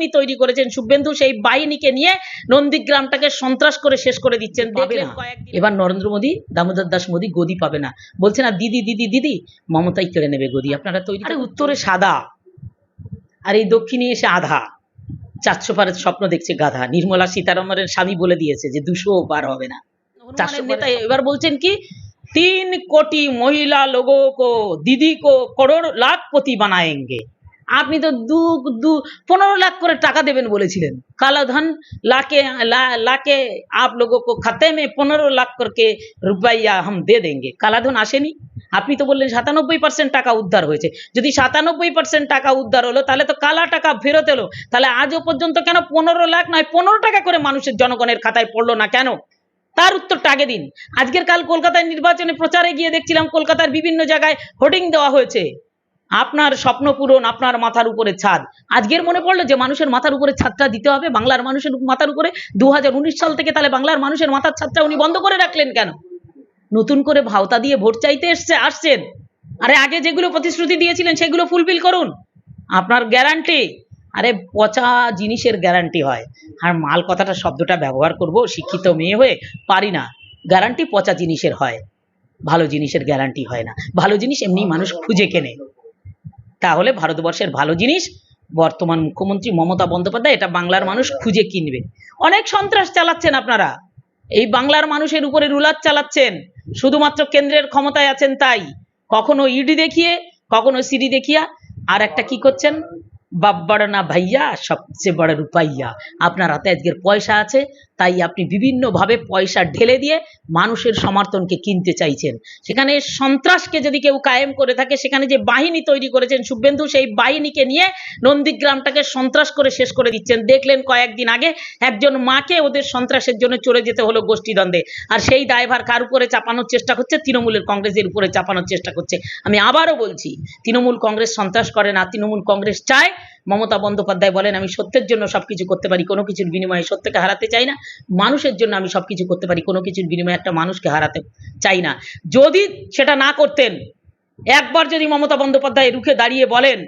বাহিনী তৈরি করেছেন। শুভেন্দু সেই বাহিনীকে নিয়ে নন্দীগ্রামটাকে সন্ত্রাস করে শেষ করে দিচ্ছেন। দেখলেন এবার নরেন্দ্র মোদী দামোদর দাস মোদী গদি পাবে না। বলছে না দিদি দিদি দিদি মমতাই কেড়ে নেবে গদি। আপনারা তৈরি আরে উত্তরে সাদা। আর এই দক্ষিণে এসে আধা। চারশো পারের স্বপ্ন দেখছে গাধা। নির্মলা সীতারামনের স্বামী বলে দিয়েছে যে দুশো পার হবে না। চারশো নেতা এবার বলছেন কি তিন কোটি মহিলা লোগো কো দিদি কো করোড় লাখপতি বানায়েঙ্গে। আপনি তো দু দু, পনেরো লাখ করে টাকা দেবেন বলেছিলেন। কালাধন লাকে লাকে আপ লোক খাতে মে পনেরো লাখ করকে রুপাইয়া হাম দে দেঙ্গে। কালা ধন আসেনি। আপনি তো বললেন সাতানব্বই পার্সেন্ট টাকা উদ্ধার হয়েছে। যদি সাতানব্বই পার্সেন্ট টাকা উদ্ধার হলো, তাহলে তো কালা টাকা ফেরত এলো। তাহলে আজও পর্যন্ত কেন পনেরো লাখ নয়, পনেরো টাকা করে মানুষের জনগণের খাতায় পড়ল না কেন? তার উত্তরটা আগে দিন। আজকের কাল কলকাতায় নির্বাচনে প্রচারে গিয়ে দেখছিলাম কলকাতার বিভিন্ন জায়গায় হোর্ডিং দেওয়া হয়েছে। আপনার স্বপ্ন পূরণ আপনার মাথার উপরে ছাদ। আজকের মনে পড়ল যে মানুষের মাথার উপরে ছাদটা দিতে হবে, বাংলার মানুষের মাথার উপরে দু সাল থেকে তাহলে বাংলার মানুষের মাথার ছাদটা উনি বন্ধ করে রাখলেন কেন? নতুন করে ভাওতা দিয়ে ভোট চাইতে এসছে, আসছেন। আরে আগে যেগুলো প্রতিশ্রুতি দিয়েছিলেন সেগুলো ফুলফিল করুন। আপনার গ্যারান্টি। আরে পচা জিনিসের গ্যারান্টি হয়। আর মাল কথাটা শব্দটা ব্যবহার করব, শিক্ষিত মেয়ে হয়ে পারি না। গ্যারান্টি পচা জিনিসের হয়। ভালো জিনিসের গ্যারান্টি হয় না। ভালো জিনিস এমনি মানুষ খুঁজে কেনে। তাহলে ভারতবর্ষের ভালো জিনিস, বর্তমান মুখ্যমন্ত্রী মমতা বন্দ্যোপাধ্যায় এটা বাংলার মানুষ খুঁজে কিনবে। অনেক সন্ত্রাস চালাচ্ছেন আপনারা। এই বাংলার মানুষের উপরে রুলার চালাচ্ছেন। শুধুমাত্র কেন্দ্রের ক্ষমতায় আছেন তাই। কখনো ইডি দেখিয়ে, কখনো সিডি দেখিয়া, আর একটা কি করছেন? বাপ বড় না ভাইয়া সবচেয়ে বড় রূপাইয়া। আপনার হাতে আজকের পয়সা আছে, তাই আপনি বিভিন্নভাবে পয়সা ঢেলে দিয়ে মানুষের সমর্থনকে কিনতে চাইছেন। সেখানে সন্ত্রাসকে যদি কেউ কায়েম করে থাকে, সেখানে যে বাহিনী তৈরি করেছেন শুভেন্দু, সেই বাহিনীকে নিয়ে নন্দীগ্রামটাকে সন্ত্রাস করে শেষ করে দিচ্ছেন। দেখলেন কয়েকদিন আগে একজন মাকে ওদের সন্ত্রাসের জন্য চলে যেতে হলো গোষ্ঠীদ্বন্দ্বে। আর সেই দায়ভার কার উপরে চাপানোর চেষ্টা করছে তৃণমূলের কংগ্রেসের উপরে চাপানোর চেষ্টা করছে আমি আবারও বলছি, তৃণমূল কংগ্রেস সন্ত্রাস করে না, তৃণমূল কংগ্রেস চায় মমতা বন্দ্যোপাধ্যায় বলেন, আমি সত্যের জন্য সবকিছু করতে পারি, কোনো কিছুর বিনিময়ে সত্যকে হারাতে চাই না। মানুষের জন্য আমি সবকিছু করতে পারি, কোনো কিছুর বিনিময়ে একটা মানুষকে হারাতে চাই না। যদি সেটা না করতেন, একবার যদি মমতা বন্দ্যোপাধ্যায় রুখে দাঁড়িয়ে বলেন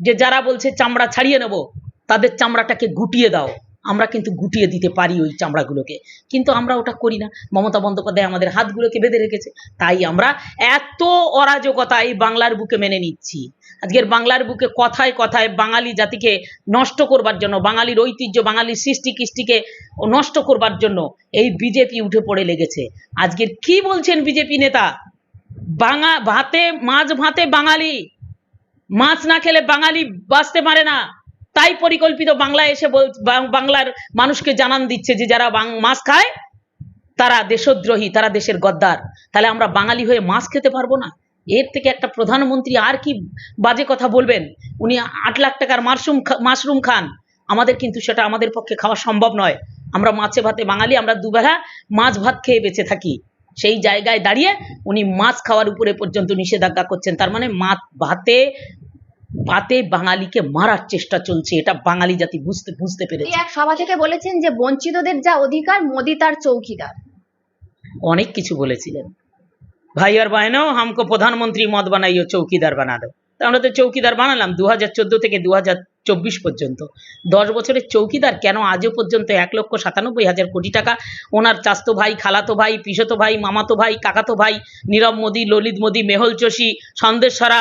যে, যারা বলছে চামড়া ছাড়িয়ে নেব, তাদের চামড়াটাকে গুটিয়ে দাও। আমরা কিন্তু গুটিয়ে দিতে পারি ওই চামড়াগুলোকে। কিন্তু আমরা ওটা করি না। মমতা বন্দ্যোপাধ্যায় আমাদের হাতগুলোকে বেঁধে রেখেছে। তাই আমরা এত অরাজকতা এই বাংলার বুকে মেনে নিচ্ছি। আজকের বাংলার বুকে কথায় কথায় বাঙালি জাতিকে নষ্ট করবার জন্য, বাঙালির ঐতিহ্য, বাঙালির সৃষ্টি কৃষ্টিকে নষ্ট করবার জন্য এই বিজেপি উঠে পড়ে লেগেছে। আজকের কি বলছেন বিজেপি নেতা? বাঙা, ভাতে, মাছ ভাতে বাঙালি। মাছ না খেলে বাঙালি বাঁচতে পারে না। তাই পরিকল্পিত বাংলায় এসে বল বাংলার মানুষকে জানান দিচ্ছে যে যারা মাছ খায়, তারা দেশদ্রোহী, তারা দেশের গদ্দার। তাহলে আমরা বাঙালি হয়ে মাছ খেতে পারব না? এর থেকে একটা প্রধানমন্ত্রী আর কি বাজে কথা বলবেন? উনি আট লাখ টাকার মাশরুম মাশরুম খান। আমাদের কিন্তু সেটা আমাদের পক্ষে খাওয়া সম্ভব নয়। আমরা মাছে ভাতে বাঙালি আমরা দুবেলা মাছ ভাত খেয়ে বেঁচে থাকি। সেই জায়গায় দাঁড়িয়ে উনি মাছ খাওয়ার উপরে পর্যন্ত নিষেধাজ্ঞা করছেন। তার মানে মাছ ভাতে ভাতে বাঙালিকে মারার চেষ্টা চলছে। এটা বাঙালি জাতি বুঝতে বুঝতে পেরেছে। এক সভা থেকে বলেছেন যে বঞ্চিতদের যা অধিকার মোদি তার চৌকিদার। অনেক কিছু বলেছিলেন। ভাই আর বাহনো হামকো প্রধানমন্ত্রী মত বানাইও, চৌকিদার বানা দাও। তা আমরা তো চৌকিদার বানালাম দু হাজার চোদ্দ থেকে দু চব্বিশ পর্যন্ত। দশ বছরের চৌকিদার কেন আজও পর্যন্ত এক লক্ষ সাতানব্বই হাজার কোটি টাকা? ওনার চাস্তো ভাই, খালাতো ভাই, পিসতো ভাই, মামাতো ভাই, কাকাতো ভাই, নীরব মোদী, ললিত মোদী, মেহুল চোষী সন্দেশরা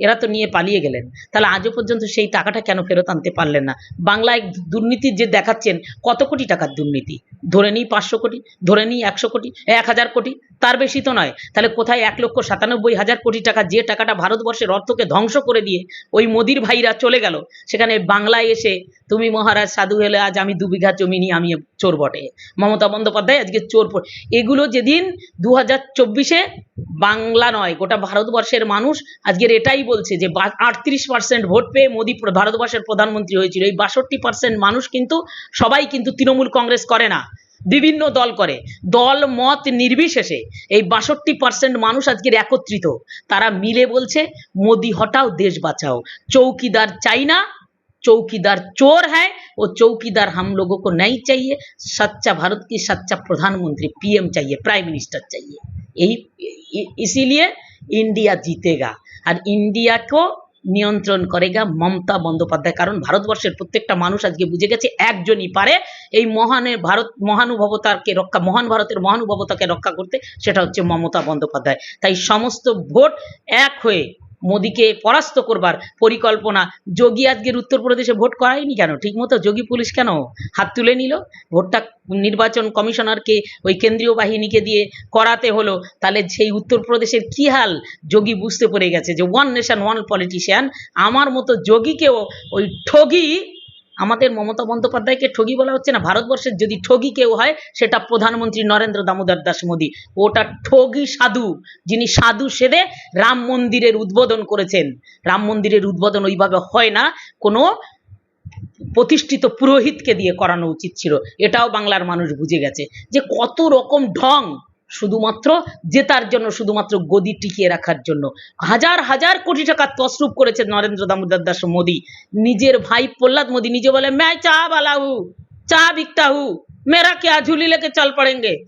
এরা তো নিয়ে পালিয়ে গেলেন। তাহলে আজও পর্যন্ত সেই টাকাটা কেন ফেরত আনতে পারলেন না? বাংলায় দুর্নীতির যে দেখাচ্ছেন, কত কোটি টাকার দুর্নীতি? ধরে নিই পাঁচশো কোটি, ধরে নিই একশো কোটি, এক হাজার কোটি, তার বেশি তো নয়। তাহলে কোথায় এক লক্ষ সাতানব্বই হাজার কোটি টাকা যে টাকাটা ভারতবর্ষের অর্থকে ধ্বংস করে দিয়ে ওই মোদির ভাইরা চলে গেল, সেখানে বাংলায় এসে, তুমি মহারাজ সাধু হলে আজ আমি দু বিঘা জমি নিয়ে আমি চোর বটে। মমতা বন্দ্যোপাধ্যায় আজকে চোর এগুলো যেদিন দু হাজার চব্বিশে বাংলা নয়, গোটা ভারতবর্ষের মানুষ আজকের এটাই বলছে যে আটত্রিশ পার্সেন্ট ভোট পেয়ে মোদী প্র- ভারতবর্ষের প্রধানমন্ত্রী হয়েছিল এই বাষট্টি পার্সেন্ট মানুষ কিন্তু সবাই কিন্তু তৃণমূল কংগ্রেস করে না বিভিন্ন দল করে দল মত নির্বিশেষে এই বাষট্টি পার্সেন্ট মানুষ আজকের একত্রিত তারা মিলে বলছে মোদি হটাও দেশ বাঁচাও চৌকিদার চাই না चौकीदार चोर है वो चौकीदार हम लोगों को नहीं चाहिए सच्चा भारत की सच्चा प्रधानमंत्री पीएम चाहिए प्राइम मिनिस्टर चाहिए यही इ- इसीलिए इंडिया जीतेगा আর ইন্ডিয়াকেও নিয়ন্ত্রণ করে গা মমতা বন্দ্যোপাধ্যায়। কারণ ভারতবর্ষের প্রত্যেকটা মানুষ আজকে বুঝে গেছে একজনই পারে এই মহানের ভারত মহানুভবতাকে রক্ষা, মহান ভারতের মহানুভবতাকে রক্ষা করতে, সেটা হচ্ছে মমতা বন্দ্যোপাধ্যায়। তাই সমস্ত ভোট এক হয়ে মোদিকে পরাস্ত করবার পরিকল্পনা। যোগী আজকের উত্তরপ্রদেশে ভোট করায়নি কেন? ঠিকমতো যোগী পুলিশ কেন হাত তুলে নিল? ভোটটা নির্বাচন কমিশনারকে, ওই কেন্দ্রীয় বাহিনীকে দিয়ে করাতে হলো। তাহলে সেই উত্তরপ্রদেশের কি হাল? যোগী বুঝতে পেরে গেছে যে ওয়ান নেশন ওয়ান পলিটিশিয়ান আমার মতো যোগীকেও ওই ঠগি আমাদের মমতা বন্দ্যোপাধ্যায়কে ঠগি বলা হচ্ছে না। ভারতবর্ষের যদি ঠগি কেউ হয়, সেটা প্রধানমন্ত্রী নরেন্দ্র দামোদর দাস মোদী। ওটা ঠগি সাধু, যিনি সাধু সেদে রাম মন্দিরের উদ্বোধন করেছেন। রাম মন্দিরের উদ্বোধন ওইভাবে হয় না, কোনো প্রতিষ্ঠিত পুরোহিতকে দিয়ে করানো উচিত ছিল। এটাও বাংলার মানুষ বুঝে গেছে। যে কত রকম ঢং শুধুমাত্র জেতার জন্য, শুধুমাত্র গদি টিকিয়ে রাখার জন্য। হাজার হাজার কোটি টাকা তসরুপ করেছে নরেন্দ্র দামোদর দাস মোদী। নিজের ভাই প্রহ্লাদ মোদী নিজে বলে ম্যায় চা বালাহু, চা বিকতাহু, মেরা কে ঝুলি লেগে চল পড়েঙ্গে?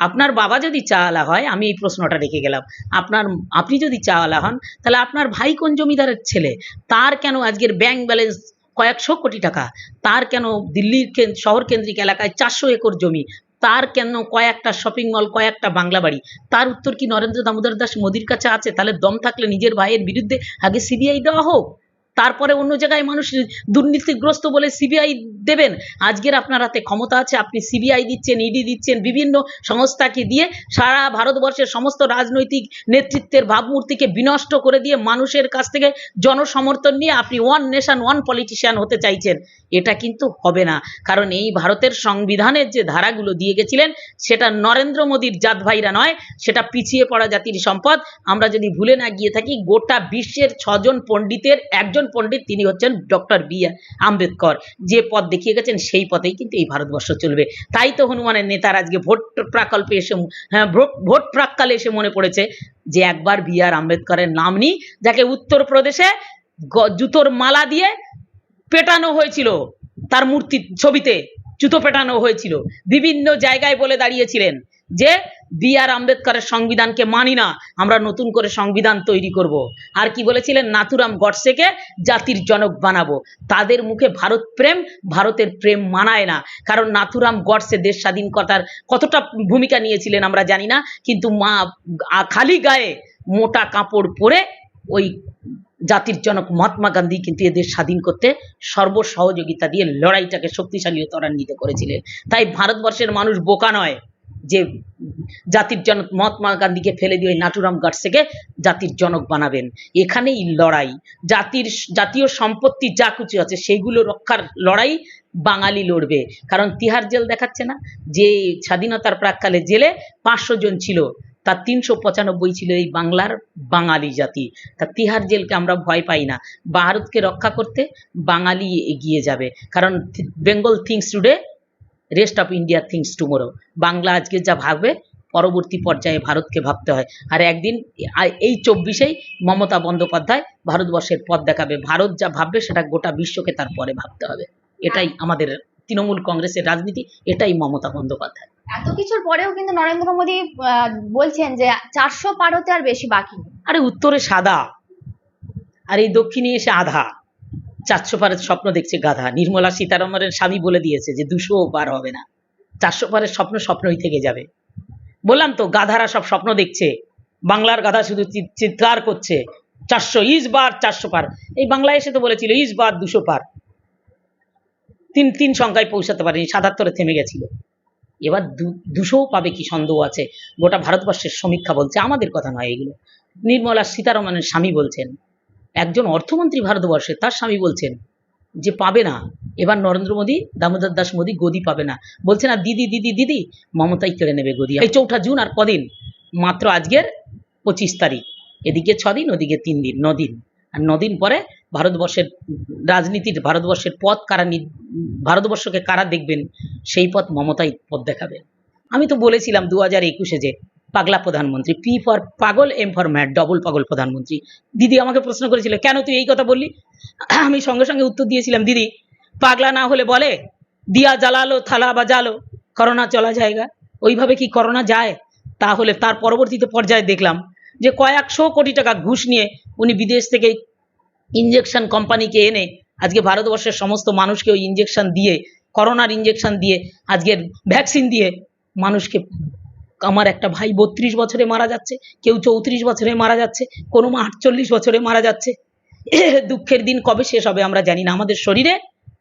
আপনার বাবা যদি চাওয়ালা হয়, আমি এই প্রশ্নটা রেখে গেলাম। আপনার, আপনি যদি চাওয়ালা হন, তাহলে আপনার ভাই কোন জমিদারের ছেলে? তার কেন আজকের ব্যাংক ব্যালেন্স কয়েকশো কোটি টাকা? তার কেন দিল্লির শহর কেন্দ্রিক এলাকায় চারশো একর জমি? তার কেন কয়েকটা শপিং মল কয়েকটা বাংলা বাড়ি? তার উত্তর কি নরেন্দ্র দামোদর দাস মোদির কাছে আছে? তাহলে দম থাকলে নিজের ভাইয়ের বিরুদ্ধে আগে সিবিআই দেওয়া হোক। তারপরে অন্য জায়গায় মানুষ দুর্নীতিগ্রস্ত বলে সিবিআই দেবেন। আজকের আপনার হাতে ক্ষমতা আছে, আপনি সিবিআই দিচ্ছেন ইডি দিচ্ছেন, বিভিন্ন সংস্থাকে দিয়ে সারা ভারতবর্ষের সমস্ত রাজনৈতিক নেতৃত্বের ভাবমূর্তিকে বিনষ্ট করে দিয়ে মানুষের কাছ থেকে জনসমর্থন নিয়ে আপনি ওয়ান নেশন ওয়ান পলিটিশিয়ান হতে চাইছেন। এটা কিন্তু হবে না। কারণ এই ভারতের সংবিধানের যে ধারাগুলো দিয়ে গেছিলেন, সেটা নরেন্দ্র মোদীর জাত ভাইরা নয়, সেটা পিছিয়ে পড়া জাতির সম্পদ। আমরা যদি ভুলে না গিয়ে থাকি, গোটা বিশ্বের ছজন পণ্ডিতের একজন পণ্ডিত, তিনি হচ্ছেন ডক্টর বি আম্বেদকর। যে পথ দেখিয়ে গেছেন, সেই পথেই কিন্তু এই ভারতবর্ষ চলবে। তাই তো হনুমানের নেতার আজকে ভোট প্রাকল্পে এসে হ্যাঁ ভোট প্রাককালে এসে মনে পড়েছে যে একবার বি আর আম্বেদকরের নাম নিই, যাকে উত্তরপ্রদেশে জুতোর মালা দিয়ে পেটানো হয়েছিল। তার মূর্তি ছবিতে জুতো পেটানো হয়েছিল। বিভিন্ন জায়গায় বলে দাঁড়িয়েছিলেন। যে বি আর আম্বেদকরের সংবিধানকে মানি না, আমরা নতুন করে সংবিধান তৈরি করব। আর কি বলেছিলেন? নাথুরাম গডসেকে জাতির জনক বানাবো। তাদের মুখে ভারত প্রেম, ভারতের প্রেম মানায় না। কারণ নাথুরাম গডসে দেশ স্বাধীন করার কতটা ভূমিকা নিয়েছিলেন আমরা জানি না, কিন্তু মা খালি গায়ে মোটা কাপড় পরে ওই জাতির জনক মহাত্মা গান্ধী কিন্তু এদের স্বাধীন করতে সর্বসহযোগিতা দিয়ে লড়াইটাকে শক্তিশালী ও ত্বরান্বিত করেছিলেন। তাই ভারতবর্ষের মানুষ বোকা নয়। যে জাতির জনক মহাত্মা গান্ধীকে ফেলে দিয়ে ওই নাটুরাম গাডসেকে জাতির জনক বানাবেন। এখানেই লড়াই। জাতির জাতীয় সম্পত্তি যা কিছু আছে সেইগুলো রক্ষার লড়াই বাঙালি লড়বে। কারণ তিহার জেল দেখাচ্ছে না? যে স্বাধীনতার প্রাককালে জেলে পাঁচশো জন ছিল, তার তিনশো পঁচানব্বই ছিল এই বাংলার বাঙালি জাতি। তা তিহার জেলকে আমরা ভয় পাই না। ভারতকে রক্ষা করতে বাঙালি এগিয়ে যাবে। কারণ Bengal thinks today rest of India thinks tomorrow Bangla আজকে যা ভাববে পরবর্তী পর্যায়ে ভারতকে ভাবতে হয়। আর একদিন এই চব্বিশেই মমতা বন্দ্যোপাধ্যায় ভারতবর্ষের পথ দেখাবে। ভারত যা ভাববে সেটা গোটা বিশ্বকে তারপরে ভাবতে হবে। এটাই আমাদের তৃণমূল কংগ্রেসের রাজনীতি এটাই মমতা বন্দ্যোপাধ্যায়। এত কিছুর পরেও কিন্তু নরেন্দ্র মোদী বলছেন যে চারশো পার হতে আর বেশি বাকি আরে উত্তরে সাদা আর এই দক্ষিণে এসে আধা। চারশো পারের স্বপ্ন দেখছে গাধা। নির্মলা সীতারামনের স্বামী বলে দিয়েছে যে দুশো পার হবে না। চারশো পারের স্বপ্ন স্বপ্নই থেকে যাবে। বললাম তো, গাধারা সব স্বপ্ন দেখছে। বাংলার গাধা শুধু চিৎকার করছে, চারশো ইস বার চারশো পার। এই বাংলায় এসে তো বলেছিল, ইস বার দুশো পার। তিন তিন সংখ্যায় পৌঁছাতে পারেনি, সাতাত্তরে থেমে গেছিল। এবার দু- দুশোও পাবে কি সন্দেহ আছে? গোটা ভারতবর্ষের সমীক্ষা বলছে, আমাদের কথা নয় এগুলো। নির্মলা সীতারামনের স্বামী বলছেন একজন অর্থমন্ত্রী ভারতবর্ষে, তার স্বামী বলছেন যে পাবে না। এবার নরেন্দ্র মোদী, দামোদর দাস মোদী গদি পাবে না। বলছে, না, দিদি দিদি দিদি, মমতাই কেড়ে নেবে গদি এই চৌঠা জুন আর কদিন? মাত্র আজকের পঁচিশ তারিখ। এদিকে ছদিন, ওদিকে তিন দিন, নদিন। আর নদিন পরে ভারতবর্ষের রাজনীতির, ভারতবর্ষের পথ কারা ভারতবর্ষকে কারা দেখবেন, সেই পথ মমতাই পথ দেখাবে। আমি তো বলেছিলাম দু হাজার একুশে যে পাগলা প্রধানমন্ত্রী পি ফর পাগল এম ফর ম্যাড ডবল পাগল প্রধানমন্ত্রী। দিদি আমাকে প্রশ্ন করেছিল, কেন তুই এই কথা বললি? আমি সঙ্গে সঙ্গে উত্তর দিয়েছিলাম, দিদি, পাগলা না হলে বলে, দিয়া জ্বালালো, থালা বা জ্বালো করোনা চলা জায়গা। ওইভাবে কি করোনা যায়? তাহলে তার পরবর্তীতে পর্যায়ে দেখলাম যে কয়েকশো কোটি টাকা ঘুষ নিয়ে উনি বিদেশ থেকে ইঞ্জেকশন কোম্পানিকে এনে আজকে ভারতবর্ষের সমস্ত মানুষকে ওই ইঞ্জেকশন দিয়ে, করোনার ইঞ্জেকশন দিয়ে, আজকের ভ্যাকসিন দিয়ে মানুষকে আমার একটা ভাই বত্রিশ বছরে মারা যাচ্ছে, কেউ চৌত্রিশ বছরে মারা যাচ্ছে, কোনো মা আটচল্লিশ বছরে মারা যাচ্ছে। দুঃখের দিন কবে শেষ হবে আমরা জানি না। আমাদের শরীরে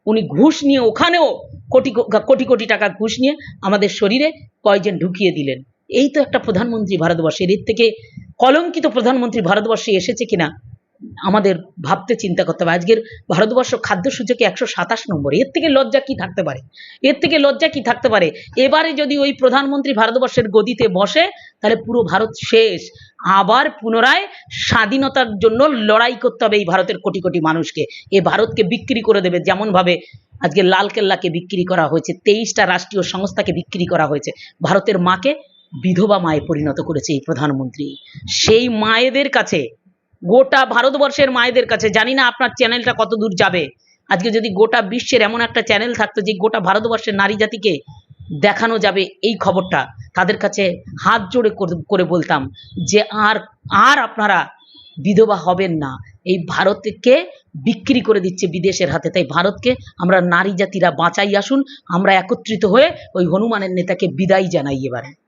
উনি ঘুষ নিয়ে ওখানেও কোটি কোটি কোটি টাকা ঘুষ নিয়ে আমাদের শরীরে কয়জন ঢুকিয়ে দিলেন। এই তো একটা প্রধানমন্ত্রী ভারতবর্ষের এর থেকে কলঙ্কিত প্রধানমন্ত্রী ভারতবর্ষে এসেছে কিনা আমাদের ভাবতে চিন্তা করতে হবে। আজকের ভারতবর্ষ খাদ্য সূচকে একশো সাতাশ নম্বর। এর থেকে লজ্জা কি থাকতে পারে? এর থেকে লজ্জা কি থাকতে পারে? এবারে যদি ওই প্রধানমন্ত্রী ভারতবর্ষের গদিতে বসে, তাহলে পুরো ভারত শেষ। আবার পুনরায় স্বাধীনতার জন্য লড়াই করতে হবে এই ভারতের কোটি কোটি মানুষকে। এ ভারতকে বিক্রি করে দেবে যেমনভাবে আজকে লালকেল্লাকে বিক্রি করা হয়েছে, তেইশটা রাষ্ট্রীয় সংস্থাকে বিক্রি করা হয়েছে। ভারতের মাকে বিধবা মায়ে পরিণত করেছে এই প্রধানমন্ত্রী। সেই মায়েদের কাছে গোটা ভারতবর্ষের মায়েদের কাছে। জানি না আপনার চ্যানেলটা কত দূর যাবে। আজকে যদি গোটা বিশ্বের এমন একটা চ্যানেল থাকতো যে গোটা ভারতবর্ষের নারী জাতিকে দেখানো যাবে এই খবরটা, তাদের কাছে হাত জোড়ে করে- বলতাম যে আর আর আপনারা বিধবা হবেন না। এই ভারতকে বিক্রি করে দিচ্ছে বিদেশের হাতে। তাই ভারতকে আমরা নারী জাতিরা বাঁচাই আসুন। আমরা একত্রিত হয়ে ওই হনুমানের নেতাকে বিদায় জানাই এবারে।